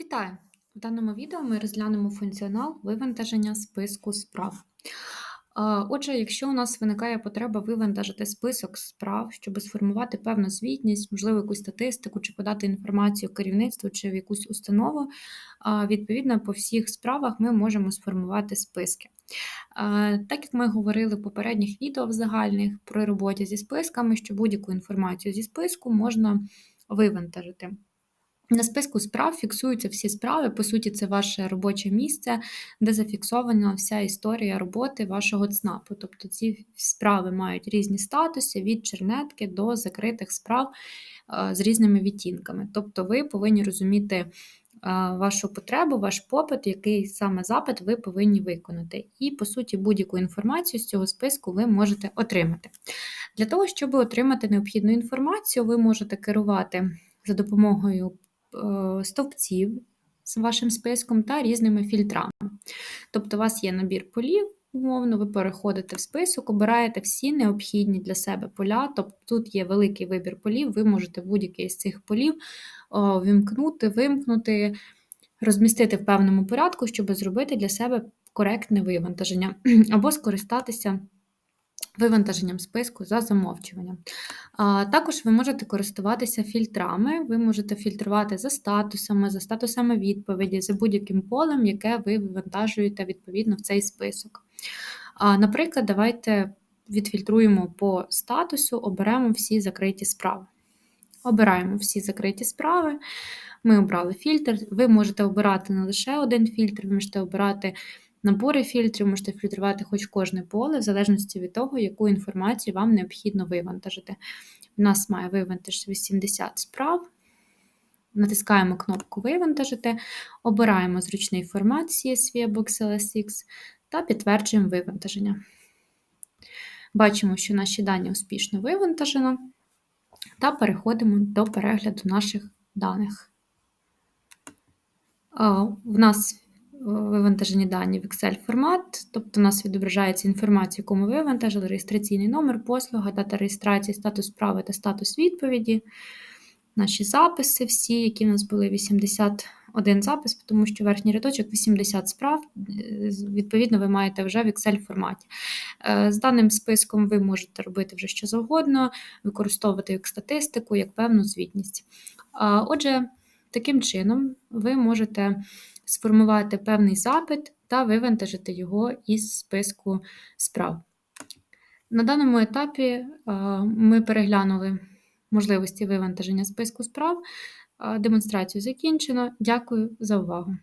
Вітаю! В даному відео ми розглянемо функціонал вивантаження списку справ. Отже, якщо у нас виникає потреба вивантажити список справ, щоб сформувати певну звітність, можливо, якусь статистику, чи подати інформацію керівництву чи в якусь установу, відповідно, по всіх справах ми можемо сформувати списки. Так як ми говорили в попередніх відео в загальних про роботі зі списками, що будь-яку інформацію зі списку можна вивантажити. На списку справ фіксуються всі справи. По суті, це ваше робоче місце, де зафіксована вся історія роботи вашого ЦНАПу. Тобто ці справи мають різні статуси від чернетки до закритих справ з різними відтінками. Тобто, ви повинні розуміти вашу потребу, ваш попит, який саме запит ви повинні виконати. І, по суті, будь-яку інформацію з цього списку ви можете отримати. Для того, щоб отримати необхідну інформацію, ви можете керувати за допомогою Е, стовпців з вашим списком та різними фільтрами. Тобто, у вас є набір полів, умовно, ви переходите в список, обираєте всі необхідні для себе поля. Тобто тут є великий вибір полів, ви можете будь-який з цих полів вімкнути, вимкнути, розмістити в певному порядку, щоб зробити для себе коректне вивантаження, або скористатися вивантаженням списку за замовчуванням. Також ви можете користуватися фільтрами, ви можете фільтрувати за статусами, за статусами відповіді, за будь-яким полем, яке ви вивантажуєте відповідно в цей список. Наприклад, давайте відфільтруємо по статусу, оберемо всі закриті справи. Обираємо всі закриті справи. Ми обрали фільтр. Ви можете обирати не лише один фільтр, ви можете обирати Набори фільтрів можете фільтрувати хоч кожне поле, в залежності від того, яку інформацію вам необхідно вивантажити. У нас має вивантаж 80 справ. Натискаємо кнопку Вивантажити, обираємо зручний формат CSV або XLSX та підтверджуємо вивантаження. Бачимо, що наші дані успішно вивантажено, та переходимо до перегляду наших даних. В нас вивантажені дані в Excel формат, тобто у нас відображається інформація, яку ми вивантажили, реєстраційний номер, послуга, дата реєстрації, статус справи та статус відповіді, наші записи, всі, які в нас були 81 запис, тому що верхній рядочок 80 справ, відповідно, ви маєте вже в Excel форматі. Е, з даним списком ви можете робити вже що завгодно, використовувати як статистику, як певну звітність. Отже, таким чином ви можете сформувати певний запит та вивантажити його із списку справ. На даному етапі ми переглянули можливості вивантаження списку справ. Демонстрацію закінчено. Дякую за увагу!